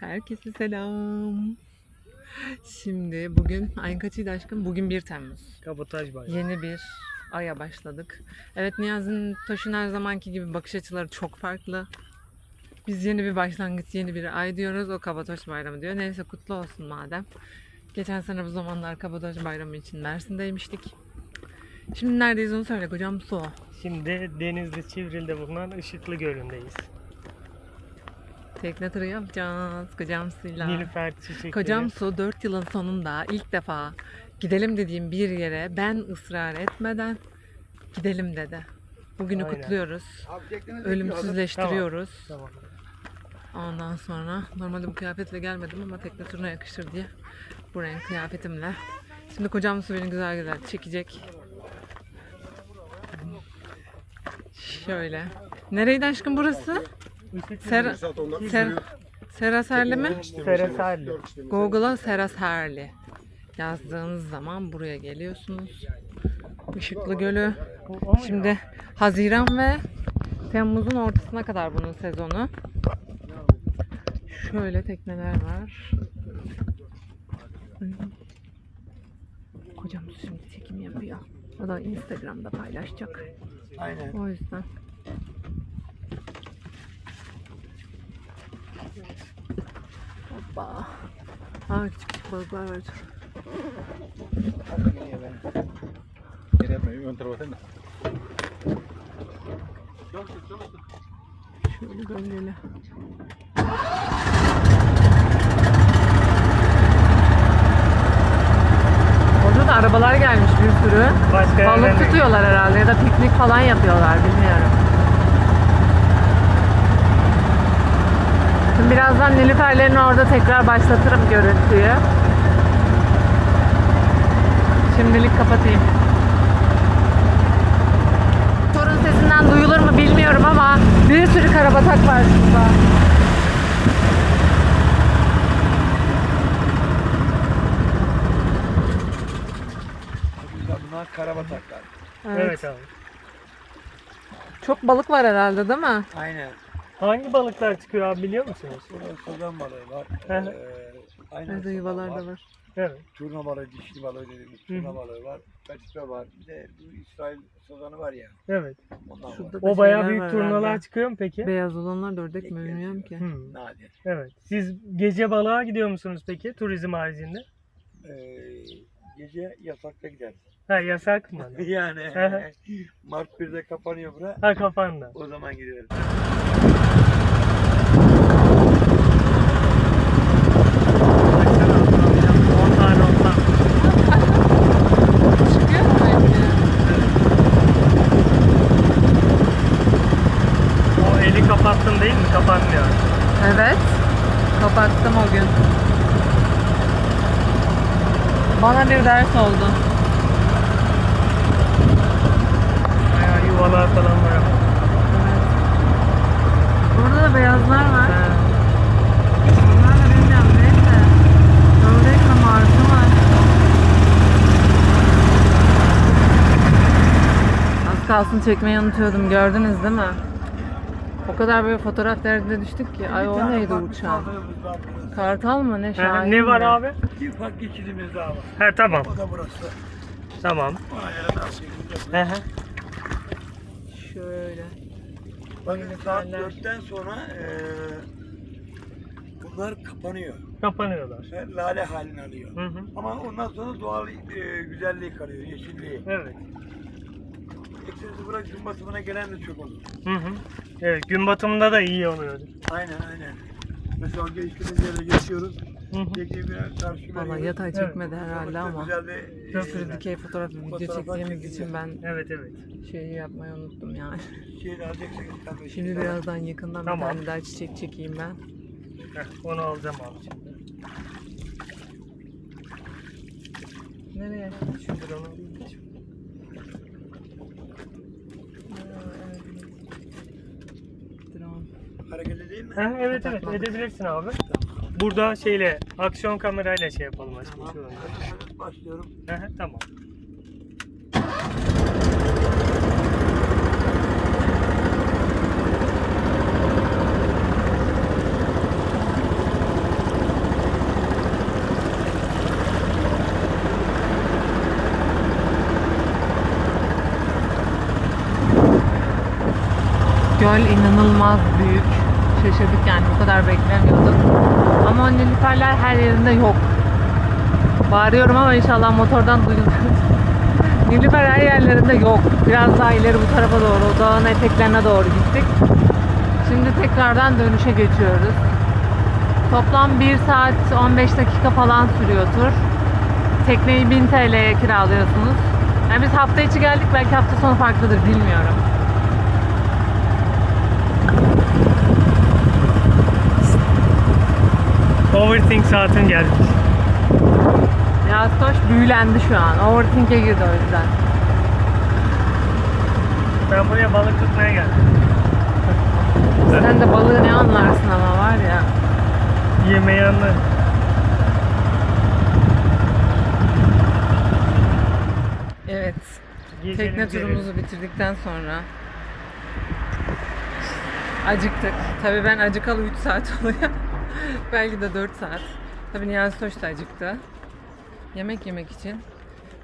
Herkese selam. Şimdi bugün ayın kaçıydı aşkım? Bugün 1 Temmuz. Kabotaj var. Yeni bir aya başladık. Evet Niyazi'nin Toş'un her zamanki gibi bakış açıları çok farklı. Biz yeni bir başlangıç, yeni bir ay diyoruz. O Kabataş Bayramı diyor. Neyse kutlu olsun madem. Geçen sene bu zamanlar Kabataş Bayramı için Mersin'deymiştik. Şimdi neredeyiz onu söyle kocam su. Şimdi Denizli Çivril'de bulunan Işıklı Gölü'ndeyiz. Tekne turu yapacağız kocam suyla. Nilüfer çiçekleri. Kocam Su 4 yılın sonunda ilk defa gidelim dediğim bir yere ben ısrar etmeden gidelim dedi. Bugünü Aynen. kutluyoruz. Ölümsüzleştiriyoruz. Tamam. Ondan sonra normalde bu kıyafetle gelmedim ama tekne turuna yakışır diye bu renk kıyafetimle. Şimdi kocam Su beni güzel güzel çekecek. Şöyle. Nereydi aşkım burası? Işıklı Ser, mi? Seraserli. Google'a Seraserli yazdığınız zaman buraya geliyorsunuz. Işıklı Gölü. Şimdi Haziran ve Temmuz'un ortasına kadar bunun sezonu. Şöyle tekneler var. Kocam şimdi çekim yapıyor. O da Instagram'da paylaşacak. Aynen. O yüzden. Hoppa. Aa küçük küçük balıklar var. Ön tarafa değil mi? Şöyle gölgeli. Orada da arabalar gelmiş bir sürü. Başka Balık yerden de- tutuyorlar herhalde ya da piknik falan yapıyorlar bilmiyorum. Şimdi birazdan Nilüferlerin orada tekrar başlatırım görüntüyü. Şimdilik kapatayım. Sorun sesinden duyulur mu bilmiyorum ama bir sürü karabatak var şurada. Bunlar karabataklar. Evet. Evet abi. Çok balık var herhalde değil mi? Aynen. Hangi balıklar çıkıyor abi biliyor musunuz? Sazan balığı var. Hı hı. ee, Burada sazan yuvalar da var. Evet. Turna balığı, dişli balığı dediğimiz Hı turna hı. balığı var. Katife var. Bir de bu İsrail sazanı var ya. Evet. Ondan Şurada var. da O bayağı şeyler büyük var turnalar herhalde. çıkıyor mu peki? Beyaz olanlar da ördek mi bilmiyorum ki. Hmm. Nadir. Evet. Siz gece balığa gidiyor musunuz peki turizm haricinde? Ee, gece yasakta gider. Ha yasak mı? yani Hı hı. Mart 1'de kapanıyor bura. ha kafanda. O zaman gidiyoruz. Baksana, 10 tane ondan. Çıkıyor mu belki? O eli kapattın değil mi? Kapanmıyor. Evet. Kapattım o gün. Bana bir ders oldu. Bayağı yuvalar falan var. ama. Evet. Burada da beyazlar var. Ha. Onlar da bilmiyorum neyse. Ördek ve martı var. Az kalsın çekmeyi unutuyordum gördünüz değil mi? O kadar böyle fotoğraf derdine düştük ki. Ay o neydi uçağın? Kartal mı ne Ha, şahin ne var mi? abi? Bir ufak geçidimiz daha var. Ha tamam. O da burası. Tamam. Ona göre nasıl yapacağız? Hı hı. Şöyle. Bakın saat Nilüferler. 4'ten sonra eee bunlar kapanıyor. Kapanıyorlar. Ve lale halini alıyor. Hı hı. Ama ondan sonra doğal eee, güzelliği kalıyor, yeşilliği. Evet. Eksesi bırak gün batımına gelen de çok olur. Hı hı. Evet gün batımında da iyi oluyordu. Aynen aynen. Mesela geçtiğimiz yere geçiyoruz. Valla yatay çekmedi herhalde Çok ama. güzel bir Bir sürü dikey fotoğraf video çektiğimiz için ben Evet evet. şeyi yapmayı unuttum yani. şey. Şimdi birazdan yakından bir Tamam. tane daha çiçek çekeyim ben. Heh, onu alacağım abi şimdi. Nereye? Şuradan onu Hareket edeyim mi? Ha, evet evet Kapatmadık. edebilirsin abi. Burada şeyle aksiyon kamerayla şey yapalım aşkım şu anda. Hadi başlıyorum. Hı hı, tamam. Göl inanılmaz büyük. Şaşırdık yani bu kadar beklemiyorduk. Ama nilüferler her yerinde yok. Bağırıyorum ama inşallah motordan duyulur. Nilüfer her yerlerinde yok. Biraz daha ileri bu tarafa doğru, dağın eteklerine doğru gittik. Şimdi tekrardan dönüşe geçiyoruz. Toplam 1 saat 15 dakika falan sürüyor tur. Tekneyi 1000 TL'ye kiralıyorsunuz. Yani biz hafta içi geldik belki hafta sonu farklıdır bilmiyorum. Saatin geldi. Yastoş büyülendi şu an. Overthink'e girdi o yüzden. Ben buraya balık tutmaya geldim. Sen de balığı ne anlarsın ama var ya. Yemeği anlarım. Evet. Gezelim, Tekne görelim. turumuzu bitirdikten sonra acıktık. Tabii ben acıkalı 3 saat oluyor. Belki de 4 saat. Tabii Niyazi Toş da acıktı. Yemek yemek için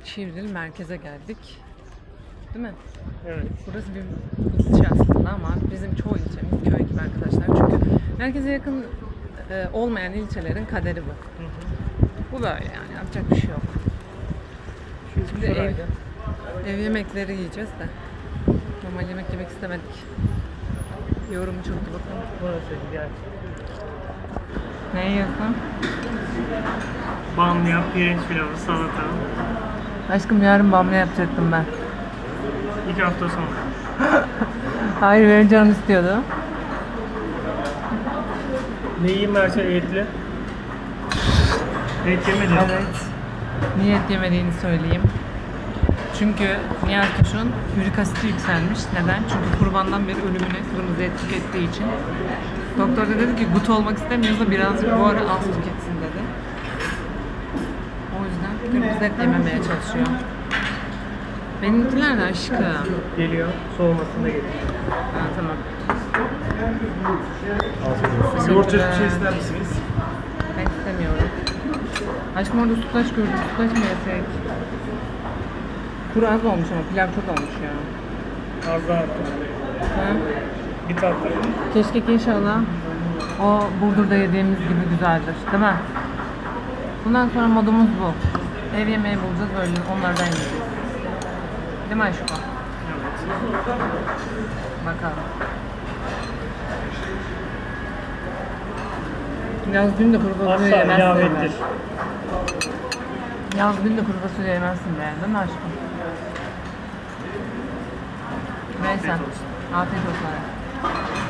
Şivril merkeze geldik. Değil mi? Evet. Burası bir ilçe aslında ama bizim çoğu ilçemiz köy gibi arkadaşlar. Çünkü merkeze yakın e, olmayan ilçelerin kaderi bu. Hı hı. Bu böyle yani yapacak bir şey yok. Şimdi ev, ev yemekleri yiyeceğiz de. Normal yemek yemek istemedik. Yorumu çoktu bakalım. Burası gel. Ne yiyorsun? Bamya, pirinç pilavı, salata. Aşkım yarın bamya yapacaktım ben. İki hafta sonra. Hayır benim canım istiyordu. Ne yiyeyim her şey etli. Et yemedim. Evet. Niyet yemediğini söyleyeyim. Çünkü Nihat Kuş'un ürik asiti yükselmiş. Neden? Çünkü kurbandan beri ölümüne kırmızı et tükettiği için. Doktor da dedi ki gut olmak istemiyorsa birazcık bu ara az tüketsin dedi. O yüzden kırmızı et yememeye çalışıyor. Benimkiler de aşkım. Geliyor. Soğumasında geliyor. Ha, tamam. Yoğurt bir şey ister misiniz? Ben istemiyorum. Aşkım orada sütlaç gördüm. Sütlaç mı yesek? Kur az olmuş ama pilav çok olmuş ya. Az daha. Ha? Bir tatlı. Keşke ki inşallah o Burdur'da yediğimiz gibi güzeldir. Değil mi? Bundan sonra modumuz bu. Ev yemeği bulacağız öyle onlardan yiyeceğiz. Değil mi Aşkım? Bakalım. Yaz gün de kuru fasulye Asla yemezsin. be. Yaz gün de kuru fasulye yemezsin be. Değil mi aşkım? Neyse. Afiyet olsun. Afiyet olsun.